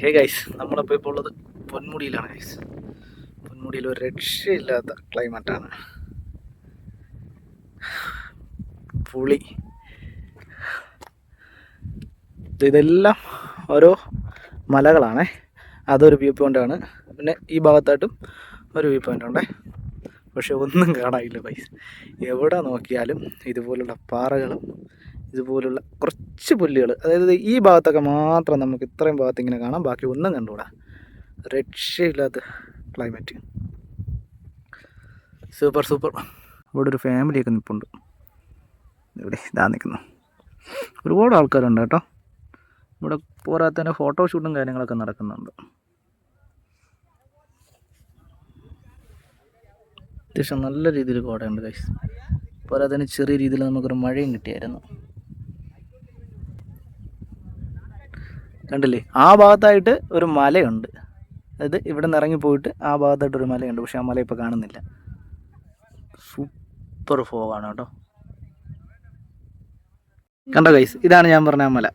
Hey guys നമ്മളിപ്പോൾ ഇപ്പോൾ ഉള്ളത് പൊന്മുടിയിലാണ് ഗൈസ് പൊന്മുടിയിൽ ഒരു രക്ഷയില്ലാത്ത ക്ലൈമറ്റാണ് പുളി. ഇത് ഇതെല്ലാം ഓരോ മലകളാണേ. അതൊരു വ്യൂ പോയിന്റാണ് പിന്നെ ഈ ഭാഗത്തായിട്ടും ഒരു വ്യൂ പോയിന്റ് ഉണ്ടേ. പക്ഷെ ഒന്നും കാണാനില്ല ഗൈസ് എവിടെ നോക്കിയാലും ഇതുപോലുള്ള പാറകളും ഇതുപോലുള്ള കുറച്ച് പുല്ലുകൾ അതായത് ഈ ഭാഗത്തൊക്കെ മാത്രം നമുക്ക് ഇത്രയും ഭാഗത്ത് ഇങ്ങനെ കാണാം. ബാക്കി ഒന്നും കണ്ടുകൂടാ. രക്ഷയില്ലാത്ത ക്ലൈമറ്റ് സൂപ്പർ സൂപ്പർ ഇവിടെ ഒരു ഫാമിലിയൊക്കെ നിൽപ്പുണ്ട് ഇവിടെ ഇതാ നിൽക്കുന്നു ഒരുപാട് ആൾക്കാരുണ്ട് കേട്ടോ. ഇവിടെ പോരാത്തതിന് ഫോട്ടോഷൂട്ടും കാര്യങ്ങളൊക്കെ നടക്കുന്നുണ്ട്. അത്യാവശ്യം നല്ല രീതിയിൽ കോടയുണ്ട് കൈസ് പോരാത്തതിന് ചെറിയ രീതിയിൽ നമുക്കൊരു മഴയും കിട്ടിയായിരുന്നു. കണ്ടില്ലേ? ആ ഭാഗത്തായിട്ട് ഒരു മലയുണ്ട്. അതായത് ഇവിടെ നിന്ന് ഇറങ്ങി പോയിട്ട് ആ ഭാഗത്തായിട്ട് ഒരു മലയുണ്ട്. പക്ഷെ ആ മല ഇപ്പോൾ കാണുന്നില്ല. സൂപ്പർ ഫോഗാണ് കേട്ടോ. കണ്ടോ ഗൈസ് ഇതാണ് ഞാൻ പറഞ്ഞ ആ മല.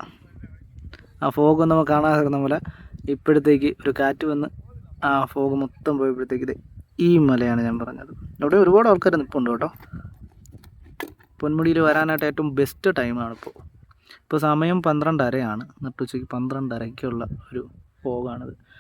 ആ ഫോഗ് നമുക്ക് കാണാതിരുന്ന മല. ഇപ്പോഴത്തേക്ക് ഒരു കാറ്റ് വന്ന് ആ ഫോഗ് മൊത്തം പോയപ്പോഴത്തേക്ക് ഇത് ഈ മലയാണ് ഞാൻ പറഞ്ഞത്. അവിടെ ഒരുപാട് ആൾക്കാർ നിൽപ്പുണ്ട് കേട്ടോ. പൊന്മുടിയിൽ വരാനായിട്ട് ഏറ്റവും ബെസ്റ്റ് ടൈമാണ് ഇപ്പോൾ ഇപ്പോൾ സമയം പന്ത്രണ്ടരയാണ്. നട്ടുച്ചയ്ക്ക് പന്ത്രണ്ടരയ്ക്കുള്ള ഒരു ഫോഗാണിത്